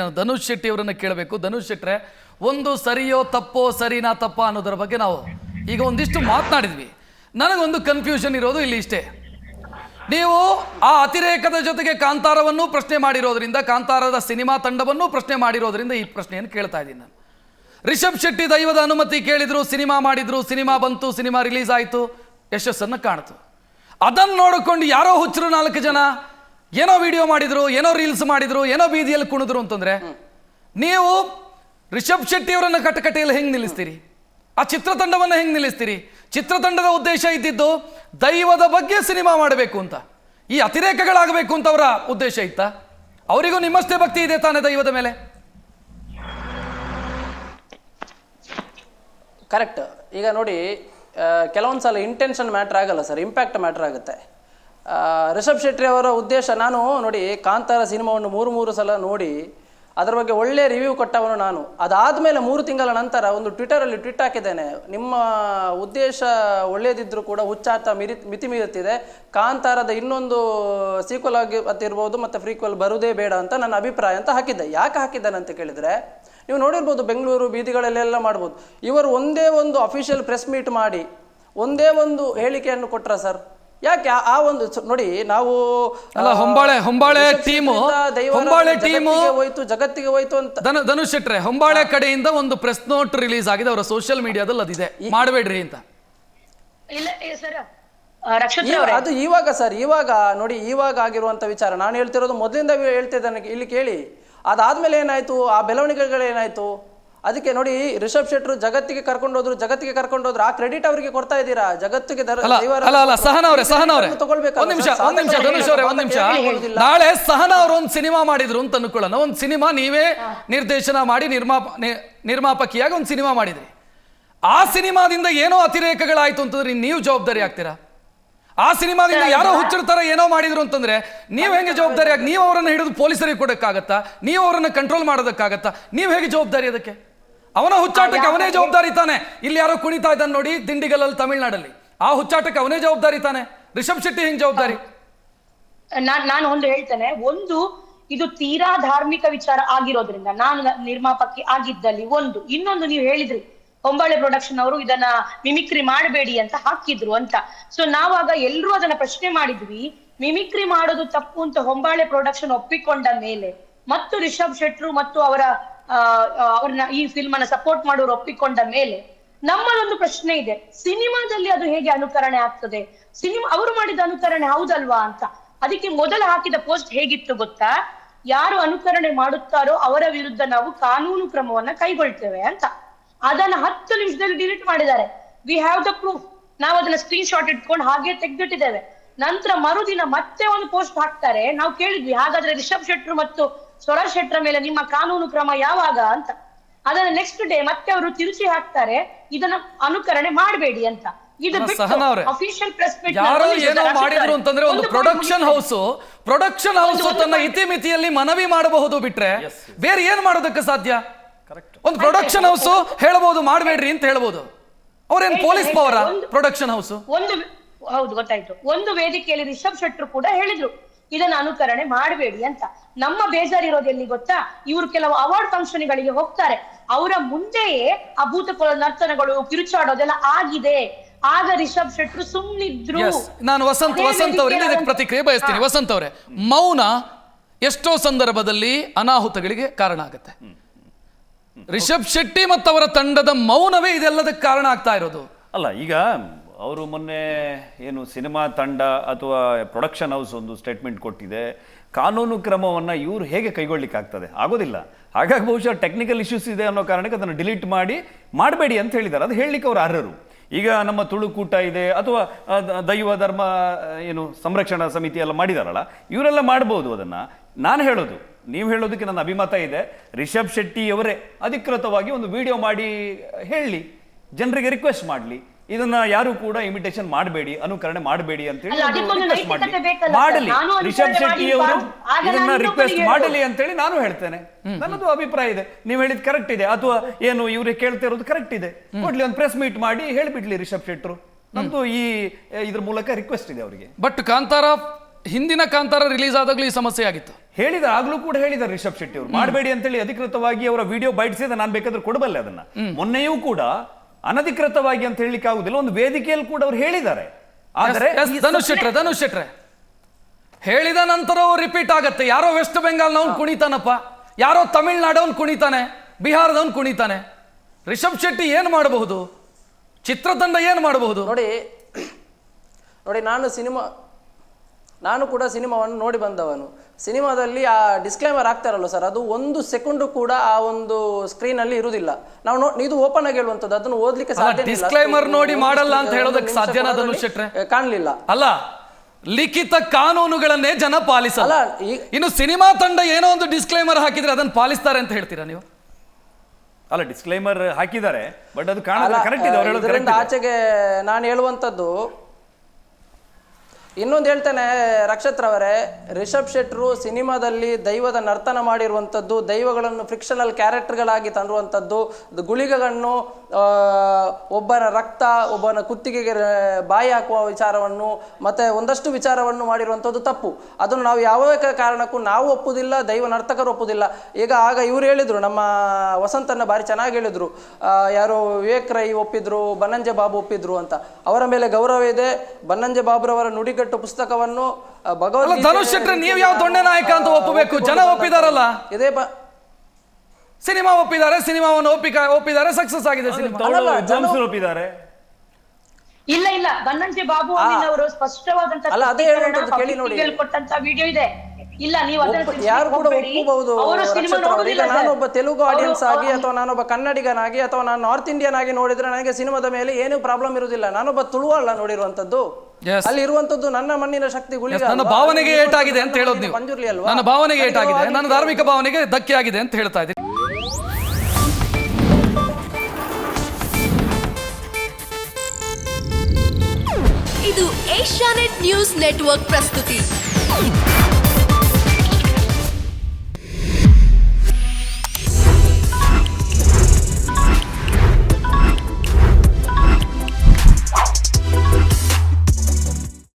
ನಾನು ಧನುಷ್ ಶೆಟ್ಟಿ ಅವರನ್ನ ಕೇಳಬೇಕು. ಧನುಷ್ ಶೆಟ್ಟ್ರೆ ಒಂದು ಸರಿಯೋ ತಪ್ಪೋ ಸರಿನಾ ತಪ್ಪ ಅನ್ನೋದರ ಬಗ್ಗೆ ನಾವು ಈಗ ಒಂದಿಷ್ಟು ಮಾತನಾಡಿದ್ವಿ. ನನಗೊಂದು ಕನ್ಫ್ಯೂಷನ್ ಇರೋದು ಇಲ್ಲಿ ಇಷ್ಟೇ. ನೀವು ಆ ಅತಿರೇಕದ ಜೊತೆಗೆ ಕಾಂತಾರವನ್ನು ಪ್ರಶ್ನೆ ಮಾಡಿರೋದ್ರಿಂದ, ಕಾಂತಾರದ ಸಿನಿಮಾ ತಂಡವನ್ನು ಪ್ರಶ್ನೆ ಮಾಡಿರೋದ್ರಿಂದ ಈ ಪ್ರಶ್ನೆಯನ್ನು ಕೇಳ್ತಾ ಇದ್ದೀನಿ ನಾನು. ರಿಷಬ್ ಶೆಟ್ಟಿ ದೈವದ ಅನುಮತಿ ಕೇಳಿದ್ರು, ಸಿನಿಮಾ ಮಾಡಿದ್ರು, ಸಿನಿಮಾ ಬಂತು, ಸಿನಿಮಾ ರಿಲೀಸ್ ಆಯಿತು, ಯಶಸ್ಸನ್ನು ಕಾಣ್ತು. ಅದನ್ನು ನೋಡಿಕೊಂಡು ಯಾರೋ ಹುಚ್ಚರು ನಾಲ್ಕು ಜನ ಏನೋ ವಿಡಿಯೋ ಮಾಡಿದ್ರು, ಏನೋ ರೀಲ್ಸ್ ಮಾಡಿದ್ರು, ಏನೋ ಬೀದಿಯಲ್ಲಿ ಕುಣಿದ್ರು ಅಂತಂದ್ರೆ, ನೀವು ರಿಷಬ್ ಶೆಟ್ಟಿ ಅವರನ್ನು ಕಟಕಟೆಯಲ್ಲಿ ಹೆಂಗೆ ನಿಲ್ಲಿಸ್ತೀರಿ? ಆ ಚಿತ್ರತಂಡವನ್ನು ಹೆಂಗೆ ನಿಲ್ಲಿಸ್ತೀರಿ? ಚಿತ್ರತಂಡದ ಉದ್ದೇಶ ಇದ್ದಿದ್ದು ದೈವದ ಬಗ್ಗೆ ಸಿನಿಮಾ ಮಾಡಬೇಕು ಅಂತ. ಈ ಅತಿರೇಕಗಳಾಗಬೇಕು ಅಂತ ಅವರ ಉದ್ದೇಶ ಇತ್ತ? ಅವರಿಗೂ ನಿಮ್ಮಷ್ಟೇ ಭಕ್ತಿ ಇದೆ ತಾನೇ ದೈವದ ಮೇಲೆ? ಕರೆಕ್ಟ್ ಈಗ ನೋಡಿ ಕೆಲವೊಂದು ಸಲ ಇಂಟೆನ್ಷನ್ ಮ್ಯಾಟ್ರ್ ಆಗಲ್ಲ ಸರ್ ಇಂಪ್ಯಾಕ್ಟ್ ಮ್ಯಾಟ್ರ್ ಆಗುತ್ತೆ. ರಿಷಬ್ ಶೆಟ್ಟಿ ಅವರ ಉದ್ದೇಶ ನಾನು ನೋಡಿ ಕಾಂತಾರ ಸಿನಿಮಾವನ್ನು ಮೂರು ಮೂರು ಸಲ ನೋಡಿ ಅದರ ಬಗ್ಗೆ ಒಳ್ಳೆ ರಿವ್ಯೂ ಕೊಟ್ಟವನು ನಾನು. ಅದಾದಮೇಲೆ ಮೂರು ತಿಂಗಳ ನಂತರ ಒಂದು ಟ್ವಿಟರಲ್ಲಿ ಟ್ವಿಟ್ ಹಾಕಿದ್ದೇನೆ. ನಿಮ್ಮ ಉದ್ದೇಶ ಒಳ್ಳೆಯದಿದ್ದರೂ ಕೂಡ ಹುಚ್ಚಾಟ ಮಿರಿ, ಮಿತಿ ಮೀರುತ್ತಿದೆ. ಕಾಂತಾರದ ಇನ್ನೊಂದು ಸೀಕ್ವಲ್ ಆಗಿ ಇರ್ಬೋದು ಮತ್ತು ಫ್ರೀಕ್ವಲ್ ಬರುವುದೇ ಬೇಡ ಅಂತ ನನ್ನ ಅಭಿಪ್ರಾಯ ಅಂತ ಹಾಕಿದ್ದೆ. ಯಾಕೆ ಹಾಕಿದ್ದಾನೆ ಅಂತ ಕೇಳಿದರೆ, ನೀವು ನೋಡಿರ್ಬೋದು ಬೆಂಗಳೂರು ಬೀದಿಗಳಲ್ಲೆಲ್ಲ ಮಾಡ್ಬೋದು. ಇವರು ಒಂದೇ ಒಂದು ಅಫಿಷಿಯಲ್ ಪ್ರೆಸ್ ಮೀಟ್ ಮಾಡಿ, ಒಂದೇ ಒಂದು ಹೇಳಿಕೆಯನ್ನು ಕೊಟ್ಟರೆ ಸರ್? ಯಾಕೆ ಆ- ಒಂದು ನೋಡಿ ನಾವು ಅಲ್ಲ, ಹೊಂಬಾಳೆ- ಹೊಂಬಾಳೆ ಟೀಮು- ಹೊಂಬಾಳೆ ಟೀಮು- ಜಗತ್ತಿಗೆ ಹೋಯ್ತು ಜಗತ್ತಿಗೆ ಹೋಯ್ತು ಅಂತ ಧನ ಧನುಷ್ ಶೆಟ್ರೆ ಹೊಂಬಾಳೆ ಕಡೆಯಿಂದ ಒಂದು ಪ್ರೆಸ್ ನೋಟ್ ರಿಲೀಸ್ ಆಗಿದೆ ಅವರ ಸೋಷಿಯಲ್ ಮೀಡಿಯಾದಲ್ಲಿ ಅದಿದೆ. ಮಾಡಬೇಡ್ರಿ ಅಂತ. ಇಲ್ಲ ಸರ್ ರಕ್ಷಿತ್ ಈ- ಅವರೇ. ಅದು ಇವಾಗ ಸರ್ ಇವಾಗ ನೋಡಿ ಇವಾಗ ಆಗಿರುವಂತ ವಿಚಾರ. ನಾನು ಹೇಳ್ತಿರೋದು ಮೊದಲಿಂದ ಹೇಳ್ತಿದ್ದೇನೆ ಇಲ್ಲಿ ಕೇಳಿ. ಅದಾದ್ಮೇಲೆ ಏನಾಯ್ತು? ಆ ಬೆಳವಣಿಗೆಗಳೇನಾಯ್ತು? ಅದಕ್ಕೆ ನೋಡಿ ರಿಷಬ್ ಶೆಟ್ರು ಜಗತ್ತಿಗೆ ಕರ್ಕೊಂಡು ಹೋದ್ರು ಜಗತ್ತಿಗೆ ಕರ್ಕೊಂಡು ಹೋದ್ರು ಆ ಕ್ರೆಡಿಟ್ ಅವರಿಗೆ ಕೊಡ್ತಾ ಇದ್ದೀರಾ? ಜಗತ್ತಿಗೆ ಅಲ್ಲ ದೈವಾರಾಧನೆ ಅಲ್ಲ ಅಲ್ಲ ಸಹನ ಅವರೇ ಸಹನ ಅವರೇ. ಅದನ್ನು ತಗೊಳ್ಬೇಕಲ್ಲ ನಿಮಿಷ ಸರ್, ಒಂದ್ ನಿಮಿಷ ಸಾಧನೆ ಅವರೇ ಒಂದ್ ನಿಮಿಷ. ನಾಳೆ ಸಹನ ಅವರು ಒಂದು ಸಿನಿಮಾ ಮಾಡಿದ್ರು ಅಂತ ಅನ್ಕೊಳ್ಳೋಣ. ಒಂದು ಸಿನಿಮಾ ನೀವೇ ನಿರ್ದೇಶನ ಮಾಡಿ ನಿರ್ಮಾಪ ನಿರ್ಮಾಪಕಿಯಾಗಿ ಒಂದು ಸಿನಿಮಾ ಮಾಡಿದ್ರಿ. ಆ ಸಿನಿಮಾದಿಂದ ಏನೋ ಅತಿರೇಕಗಳಾಯ್ತು ಅಂತಂದ್ರೆ ನೀವು ಜವಾಬ್ದಾರಿ ಆಗ್ತೀರಾ? ಆ ಸಿನಿಮಾದಿಂದ ಯಾರೋ ಹುಚ್ಚಿರ್ತಾರ ಏನೋ ಮಾಡಿದ್ರು ಅಂತಂದ್ರೆ ನೀವು ಹೆಂಗೆ ಜವಾಬ್ದಾರಿ ಆಗಿ ನೀವು ಅವರನ್ನ ಹಿಡಿದು ಪೊಲೀಸರಿಗೆ ಕೊಡಕ್ಕಾಗತ್ತಾ? ನೀವು ಅವರನ್ನ ಕಂಟ್ರೋಲ್ ಮಾಡೋದಕ್ಕಾಗತ್ತಾ? ನೀವು ಹೇಗೆ ಜವಾಬ್ದಾರಿ ಅದಕ್ಕೆ? ಅವನ ಹುಚ್ಚಾಟಕ್ಕೆ ಅವನೇ ಜವಾಬ್ದಾರಿ ತಾನೆ. ಇಲ್ಲಿ ಯಾರೋ ಕುಣಿತಾ ಇದ್ದಾನೆ ನೋಡಿ ದಿಂಡಿಗಲಲ್ಲಿ ತಮಿಳ್ನಾಡಲ್ಲಿ. ಆ ಹುಚ್ಚಾಟಕ್ಕೆ ಅವನೇ ಜವಾಬ್ದಾರಿ ತಾನೆ. ರಿಷಬ್ ಶೆಟ್ಟಿ ಹೆಂಗ್ ಜವಾಬ್ದಾರಿ? ನಾನ್ ನಾನು ಒಂದು ಹೇಳ್ತೇನೆ ಒಂದು ಇದು ತೀರಾ ಧಾರ್ಮಿಕ ವಿಚಾರ ಆಗಿರೋದ್ರಿಂದ ನಾನು ನಿರ್ಮಾಪಕಿ ಆಗಿದ್ದಲ್ಲಿ ಒಂದು ಇನ್ನೊಂದು ನೀವು ಹೇಳಿದ್ರಿ ಹೊಂಬಾಳೆ ಪ್ರೊಡಕ್ಷನ್ ಅವರು ಇದನ್ನ ಮಿಮಿಕ್ರಿ ಮಾಡಬೇಡಿ ಅಂತ ಹಾಕಿದ್ರು ಅಂತ. ಸೊ ನಾವಾಗ ಎಲ್ರೂ ಅದನ್ನ ಪ್ರಶ್ನೆ ಮಾಡಿದ್ವಿ ಮಿಮಿಕ್ರಿ ಮಾಡೋದು ತಪ್ಪು ಅಂತ ಹೊಂಬಾಳೆ ಪ್ರೊಡಕ್ಷನ್ ಒಪ್ಪಿಕೊಂಡ ಮೇಲೆ ಮತ್ತು ರಿಷಬ್ ಶೆಟ್ರು ಮತ್ತು ಅವರ ಅವ್ರನ್ನ ಈ ಫಿಲ್ಮ್ ಅನ್ನ ಸಪೋರ್ಟ್ ಮಾಡೋರು ಒಪ್ಪಿಕೊಂಡ ಮೇಲೆ ನಮ್ಮಲ್ಲೊಂದು ಪ್ರಶ್ನೆ ಇದೆ. ಸಿನಿಮಾದಲ್ಲಿ ಅದು ಹೇಗೆ ಅನುಕರಣೆ ಆಗ್ತದೆ? ಸಿನಿಮಾ, ಅವರು ಮಾಡಿದ ಅನುಕರಣೆ ಹೌದಲ್ವಾ ಅಂತ. ಅದಕ್ಕೆ ಮೊದಲು ಹಾಕಿದ ಪೋಸ್ಟ್ ಹೇಗಿತ್ತು ಗೊತ್ತಾ? ಯಾರು ಅನುಕರಣೆ ಮಾಡುತ್ತಾರೋ ಅವರ ವಿರುದ್ಧ ನಾವು ಕಾನೂನು ಕ್ರಮವನ್ನ ಕೈಗೊಳ್ತೇವೆ ಅಂತ. ಅದನ್ನ ಹತ್ತು ನಿಮಿಷದಲ್ಲಿ ಡಿಲೀಟ್ ಮಾಡಿದ್ದಾರೆ. ವಿ ಹ್ಯಾವ್ ದ ಪ್ರೂಫ್ ನಾವು ಅದನ್ನ ಸ್ಕ್ರೀನ್ ಶಾಟ್ ಇಟ್ಕೊಂಡು ಹಾಗೆ ತೆಗ್ದಿಟ್ಟಿದ್ದೇವೆ. ನಂತರ ಮರುದಿನ ಮತ್ತೆ ಒಂದು ಪೋಸ್ಟ್ ಹಾಕ್ತಾರೆ. ನಾವು ಕೇಳಿದ್ವಿ, ಹಾಗಾದ್ರೆ ರಿಷಬ್ ಶೆಟ್ರು ಮತ್ತು ಸ್ವರಾಜ್ ಶೆಟ್ರ ಮೇಲೆ ನಿಮ್ಮ ಕಾನೂನು ಕ್ರಮ ಯಾವಾಗ ಅಂತ. ಅದನ್ನ ನೆಕ್ಸ್ಟ್ ಡೇ ಮತ್ತೆ ಅವರು ತಿರುಚಿ ಹಾಕ್ತಾರೆ ಇದನ್ನ ಅನುಕರಣೆ ಮಾಡಬೇಡಿ ಅಂತ. ಇದು ಅಫಿಷಿಯಲ್ ಪ್ರೆಸ್ ಯಾರೋ ಏನೋ ಮಾಡಿದ್ರು ಅಂತಂದ್ರೆ ಒಂದು ಪ್ರೊಡಕ್ಷನ್ ಹೌಸ್ ಪ್ರೊಡಕ್ಷನ್ ಹೌಸ್ ತನ್ನ ಇತಿಮಿತಿಯಲ್ಲಿ ಮನವಿ ಮಾಡಬಹುದು ಬಿಟ್ರೆ ಬೇರೆ ಏನ್ ಮಾಡೋದಕ್ಕೆ ಸಾಧ್ಯ? ಕರೆಕ್ಟ್ ಒಂದು ಪ್ರೊಡಕ್ಷನ್ ಹೌಸ್ ಹೇಳಬಹುದು ಮಾಡಬೇಡ್ರಿ ಅಂತ ಹೇಳ್ಬೋದು. ಅವ್ರೇನ್ ಪೊಲೀಸ್ ಪವರ ಒಂದು- ಪ್ರೊಡಕ್ಷನ್ ಹೌಸ್ ಒಂದು ಹೌದು ಗೊತ್ತಾಯ್ತು. ಒಂದು ವೇದಿಕೆಯಲ್ಲಿ ರಿಷಬ್ ಶೆಟ್ರು ಕೂಡ ಹೇಳಿದ್ರು. ಇದನ್ನ ಅನುಕರಣೆ ಮಾಡಬೇಡಿ ಅಂತ. ನಮ್ಮ ಬೇಜಾರಿರೋದು ಎಲ್ಲಿ ಗೊತ್ತಾ? ಇವರು ಕೆಲವು ಅವಾರ್ಡ್ ಫಂಕ್ಷನ್ ಗಳಿಗೆ ಹೋಗ್ತಾರೆ. ಅವರ ಮುಂದೆಯೇ ಆ ಭೂತಕೊಳ ನರ್ತನಗಳು ಕಿರುಚಾಡೋದೆಲ್ಲ ಆಗಿದೆ. ಆಗ ರಿಷಬ್ ಶೆಟ್ರು ಸುಮ್ಮನಿದ್ರು ನಾನು ವಸಂತ ವಸಂತ ಅವರಿಂದ ಇದಕ್ಕೆ ಪ್ರತಿಕ್ರಿಯೆ ಬಯಸ್ತೀನಿ. ವಸಂತ ವಸಂತ್ ಅವರೇ ಮೌನ ಎಷ್ಟೋ ಸಂದರ್ಭದಲ್ಲಿ ಅನಾಹುತಗಳಿಗೆ ಕಾರಣ ಆಗುತ್ತೆ. ರಿಷಬ್ ಶೆಟ್ಟಿ ಮತ್ತು ಅವರ ತಂಡದ ಮೌನವೇ ಇದೆಲ್ಲದಕ್ಕೆ ಕಾರಣ ಆಗ್ತಾ ಇರೋದು. ಅಲ್ಲ ಈಗ ಅವರು ಮೊನ್ನೆ ಏನು ಸಿನಿಮಾ ತಂಡ ಅಥವಾ ಪ್ರೊಡಕ್ಷನ್ ಹೌಸ್ ಒಂದು ಸ್ಟೇಟ್ಮೆಂಟ್ ಕೊಟ್ಟಿದೆ. ಕಾನೂನು ಕ್ರಮವನ್ನು ಇವರು ಹೇಗೆ ಕೈಗೊಳ್ಳಿಕ್ಕಾಗ್ತದೆ ಆಗೋದಿಲ್ಲ. ಹಾಗಾಗಿ ಬಹುಶಃ ಟೆಕ್ನಿಕಲ್ ಇಶ್ಯೂಸ್ ಇದೆ ಅನ್ನೋ ಕಾರಣಕ್ಕೆ ಅದನ್ನು ಡಿಲೀಟ್ ಮಾಡಿ ಮಾಡಬೇಡಿ ಅಂತ ಹೇಳಿದ್ದಾರೆ. ಅದು ಹೇಳಲಿಕ್ಕೆ ಅವರು ಅರ್ಹರು. ಈಗ ನಮ್ಮ ತುಳುಕೂಟ ಇದೆ ಅಥವಾ ದೈವ, ಧರ್ಮ, ಏನು ಸಂರಕ್ಷಣಾ ಸಮಿತಿ ಎಲ್ಲ ಮಾಡಿದಾರಲ್ಲ, ಇವರೆಲ್ಲ ಮಾಡ್ಬೋದು ಅದನ್ನು. ನಾನು ಹೇಳೋದು, ನೀವು ಹೇಳೋದಕ್ಕೆ ನನ್ನ ಅಭಿಮತ ಇದೆ. ರಿಷಬ್ ಶೆಟ್ಟಿ ಅವರೇ ಅಧಿಕೃತವಾಗಿ ಒಂದು ವಿಡಿಯೋ ಮಾಡಿ ಹೇಳಿ, ಜನರಿಗೆ ರಿಕ್ವೆಸ್ಟ್ ಮಾಡಲಿ. ಇದನ್ನ ಯಾರು ಕೂಡ ಇಮಿಟೇಷನ್ ಮಾಡಬೇಡಿ ಅನುಕರಣೆ ಮಾಡಬೇಡಿ ಅಂತ ಹೇಳಿ ರಿಕ್ವೆಸ್ಟ್ ಮಾಡಲಿ. ರಿಷಬ್ ಶೆಟ್ಟಿ ಅವರು. ಇದನ್ನ ರಿಕ್ವೆಸ್ಟ್ ಮಾಡಲಿ ಅಂತ ಹೇಳಿ ನಾನು ಹೇಳ್ತೇನೆ. ನನ್ನದು ಅಭಿಪ್ರಾಯ ಇದೆ. ನೀವು ಹೇಳಿದ್ ಕರೆಕ್ಟ್ ಇದೆ. ಅಥವಾ ಏನು ಇವ್ರಿಗೆ ಕೇಳ್ತಿರೋದು ಕರೆಕ್ಟ್ ಇದೆ. ಕೊಡ್ಲಿ ಒಂದು ಪ್ರೆಸ್ ಮೀಟ್ ಮಾಡಿ ಹೇಳಿಬಿಡ್ಲಿ ರಿಷಬ್ ಶೆಟ್ರು ನಂದು ಈ ಇದ್ರ ಮೂಲಕ ರಿಕ್ವೆಸ್ಟ್ ಇದೆ ಅವರಿಗೆ. ಬಟ್ ಕಾಂತಾರ ಹಿಂದಿನ ಕಾಂತಾರ ರಿಲೀಸ್ ಆದಾಗಲೂ ಈ ಸಮಸ್ಯೆ ಆಗಿತ್ತು. ಹೇಳಿದ ಆಗ್ಲೂ ಕೂಡ ಹೇಳಿದ್ದಾರೆ ರಿಷಬ್ ಶೆಟ್ಟಿ ಅವರು. ಮಾಡಬೇಡಿ ಅಂತೇಳಿ ಅಧಿಕೃತವಾಗಿ ಅವರ ವಿಡಿಯೋ ಬೈಟ್ಸಿದ ನಾನು ಬೇಕಾದ್ರೆ ಕೊಡಬಲ್ಲೆ ಅದನ್ನ. ಮೊನ್ನೆಯೂ ಕೂಡ ಅನಧಿಕೃತವಾಗಿ ಅಂತ ಹೇಳಲಿಕ್ಕೆ ಆಗುದಿಲ್ಲ. ಒಂದು ವೇದಿಕೆಯಲ್ಲಿ ಕೂಡ ಅವ್ರು ಹೇಳಿದ್ದಾರೆ. ಆದರೆ ಧನುಷ್ ಶೆಟ್ರೆ ಧನುಷ್ ಶೆಟ್ರೆ. ಹೇಳಿದ ನಂತರ ರಿಪೀಟ್ ಆಗತ್ತೆ. ಯಾರೋ ವೆಸ್ಟ್ ಬೆಂಗಾಲ್ನವ್ನು ಕುಣಿತಾನಪ್ಪ. ಯಾರೋ ತಮಿಳ್ನಾಡವನ್ ಕುಣಿತಾನೆ. ಬಿಹಾರದವನ್ ಕುಣಿತಾನೆ. ರಿಷಬ್ ಶೆಟ್ಟಿ ಏನು ಮಾಡಬಹುದು? ಚಿತ್ರತಂಡ ಏನು ಮಾಡಬಹುದು? ನೋಡಿ ನೋಡಿ ನಾನು ಸಿನಿಮಾ ನಾನು ಕೂಡ ಸಿನಿಮಾವನ್ನು ನೋಡಿ ಬಂದವನು. ಸಿನಿಮಾದಲ್ಲಿ ಆ ಡಿಸ್ಕ್ಲೈಮರ್ ಆಗ್ತಾರಲ್ಲ ಸರ್? ಅದು ಒಂದು ಸೆಕೆಂಡು ಕೂಡ ಆ ಒಂದು ಸ್ಕ್ರೀನ್ ಅಲ್ಲಿ ಇರುವುದಿಲ್ಲ. ನಾವು ನೋ ಇದು ಓಪನ್ ಆಗಿ ಹೇಳುವಂಥದ್ದು ಅದನ್ನು ಓದ್ಲಿಕ್ಕೆ ಸಾಧ್ಯ ಡಿಸ್ಕ್ಲೇಮರ್ ನೋಡಿ ಮಾಡಲ್ಲ ಅಂತ ಹೇಳೋದಕ್ಕೆ ಸಾಧ್ಯನಾ ಧನುಷ್ ಶೆಟ್ರೆ? ಕಾಣಲಿಲ್ಲ. ಅಲ್ಲ ಲಿಖಿತ ಕಾನೂನುಗಳನ್ನೇ ಜನ ಪಾಲಿಸಲ್ಲ. ಅಲ್ಲ ಇನ್ನು ಸಿನಿಮಾ ತಂಡ ಏನೋ ಒಂದು ಡಿಸ್ಕ್ಲೈಮರ್ ಹಾಕಿದ್ರೆ ಅದನ್ನು ಪಾಲಿಸ್ತಾರೆ ಅಂತ ಹೇಳ್ತೀರಾ ನೀವು? ಅಲ್ಲ ಡಿಸ್ಕ್ಲೈಮರ್ ಹಾಕಿದ್ದಾರೆ ಬಟ್ ಅದು ಕಾಣಲ್ಲ ಕರೆಕ್ಟ್ ಇದೆ ಅವ್ರು ಹೇಳೋದು ಇದರಿಂದ ಇದೆ. ಆಚೆಗೆ ನಾನು ಹೇಳುವಂಥದ್ದು ಇನ್ನೊಂದು ಹೇಳ್ತೇನೆ ರಕ್ಷತ್ರವರೇ ರಿಷಬ್ ಶೆಟ್ರು ಸಿನಿಮಾದಲ್ಲಿ ದೈವದ ನರ್ತನ ಮಾಡಿರುವಂಥದ್ದು, ದೈವಗಳನ್ನು ಫ್ರಿಕ್ಷನಲ್ ಕ್ಯಾರೆಕ್ಟರ್ಗಳಾಗಿ ತಂದಿರುವಂಥದ್ದು ಗುಳಿಗೆಗಳನ್ನು ಒಬ್ಬನ ರಕ್ತ, ಒಬ್ಬನ ಕುತ್ತಿಗೆಗೆ ಬಾಯಿ ಹಾಕುವ ವಿಚಾರವನ್ನು, ಮತ್ತು ಒಂದಷ್ಟು ವಿಚಾರವನ್ನು ಮಾಡಿರುವಂಥದ್ದು ತಪ್ಪು. ಅದನ್ನು ನಾವು ಯಾವ ಕಾರಣಕ್ಕೂ ನಾವು ಒಪ್ಪುವುದಿಲ್ಲ ದೈವ ನರ್ತಕರು ಒಪ್ಪುವುದಿಲ್ಲ ಈಗ ಆಗ ಇವ್ರು ಹೇಳಿದರು, ನಮ್ಮ ವಸಂತನ ಭಾರಿ ಚೆನ್ನಾಗಿ ಹೇಳಿದರು. ಯಾರು ವಿವೇಕ್ ರೈ ಒಪ್ಪಿದ್ರು, ಬನ್ನಂಜೆ ಬಾಬು ಒಪ್ಪಿದ್ರು ಅಂತ. ಅವರ ಮೇಲೆ ಗೌರವ ಇದೆ, ಬನ್ನಂಜೆ ಬಾಬುರವರ ನುಡಿಗಟ್ಟು ಪುಸ್ತಕವನ್ನು ಆ, ಅಲ್ಲ ಭಗವದ್ಗೀತೆ- ಧನುಷ್ ಶೆಟ್ರೆ ನೀವು ಯಾವ ದೊಣ್ಣೆ ನಾಯಕ ಅಂತ ಒಪ್ಪಬೇಕು? ಜನ ಒಪ್ಪಿದಾರಲ್ಲ? ಇದೇ ಬ ಸಿನಿಮಾ ಒಪ್ಪಿದ್ದಾರೆ ಸಿನಿಮಾವನ್ನು ಒಪ್ಪಿಕ ಒಪ್ಪಿದ್ದಾರೆ ಸಕ್ಸಸ್ ಆಗಿದೆ ಸಿನಿಮಾ. ಒಪ್ಪಿದ್ದಾರೆ. ಇಲ್ಲ ಇಲ್ಲ ಬನ್ನಂಜೆ ಬಾಬು ಅವರು ಸ್ಪಷ್ಟವಾದಂತ ಅಲ್ಲ, ಅದೇ ಹೇಳುವಂಥದ್ದು ಕೇಳಿ ನೋಡಿ. ಕೊಟ್ಟಂತ ವಿಡಿಯೋ ಇದೆ. ಇಲ್ಲ ನೀವು ಯಾರು ಕೂಡ. ಒಪ್ಪಬಹುದು. ಈಗ ನಾನೊಬ್ಬ ತೆಲುಗು ಆಡಿಯನ್ಸ್ ಆಗಿ ಅಥವಾ ನಾನೊಬ್ಬ ಕನ್ನಡಿಗನಾಗಿ ಅಥವಾ ನಾನು ನಾರ್ತ್ ಇಂಡಿಯನ್ ಆಗಿ ನೋಡಿದ್ರೆ ನನಗೆ ಸಿನಿಮಾದ ಮೇಲೆ ಏನು ಪ್ರಾಬ್ಲಮ್ ಇರುವುದಿಲ್ಲ. ನಾನೊಬ್ಬ ತುಳುವಲ್ಲ ನೋಡಿರುವಂತದ್ದು ಅಲ್ಲಿ ಇರುವಂತದ್ದು ನನ್ನ ಮಣ್ಣಿನ ಶಕ್ತಿ ಗುಳಿಗ ನನ್ನ ಭಾವನೆಗೆ ಏಟಾಗಿದೆ ಅಂತ ಹೇಳೋದು ನೀವು. ಪಂಜುರ್ಲಿ ಅಲ್ವಾ? ನನ್ನ ಭಾವನೆಗೆ ಏಟಾಗಿದೆ. ನನ್ನ ಧಾರ್ಮಿಕ ಭಾವನೆಗೆ ಧಕ್ಕೆ ಆಗಿದೆ ಅಂತ ಹೇಳ್ತಾ ಇದ್ದೀನಿ. ಇದು ಏಷ್ಯಾನೆಟ್ ನ್ಯೂಸ್ ನೆಟ್ವರ್ಕ್ ಪ್ರಸ್ತುತಿ.